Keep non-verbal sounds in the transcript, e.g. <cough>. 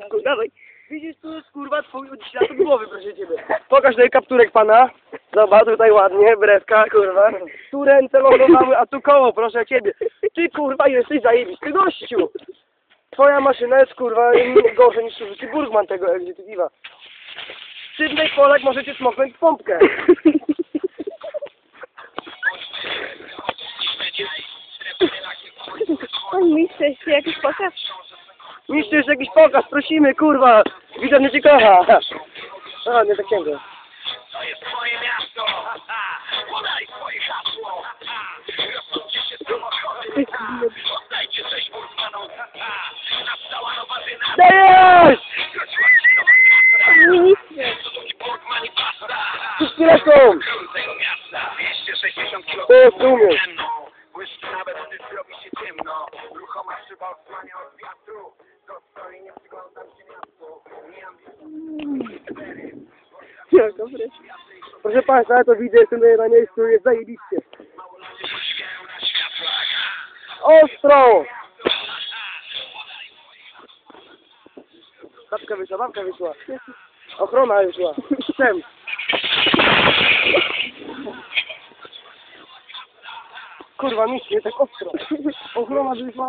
porządku, dawaj. Widzisz, tu jest kurwa twój odcinek od głowy, proszę ciebie. Pokaż tutaj kapturek pana. Zobacz, tutaj ładnie, brewka, kurwa. Tu ręce lądowały, a tu koło, proszę ciebie. Ty kurwa jesteś zajebisty gościu. Twoja maszyna jest kurwa gorsza niż Suzuki Burgman tego egzekutywa. Sydney Polak możecie smoknąć w pompkę. On mi chce jakiś pokaz. Jest jakiś pokaz, prosimy, kurwa. Widzę, mnie cię kocha. <laughs> A, nie takiego. To jest twoje miasto, <laughs> podaj swoje hasło, rozsądźcie się samochody, oddajcie coś Burgmanom, nastała nowa dynamika, Dajesz! wróciła ci nowa trasa, Ministrze. Suzuki Burgman i Wszyscy lecą! krócej miasta, 260 km To rozumiesz. ze No, dobry. Proszę Państwa, ja to widzę, jestem na miejscu, jest zajebiście. Ostro! Babka wyszła, babka wyszła. Ochrona wyszła. Chcem. Kurwa, nic, nie tak ostro. Ochrona wyszła.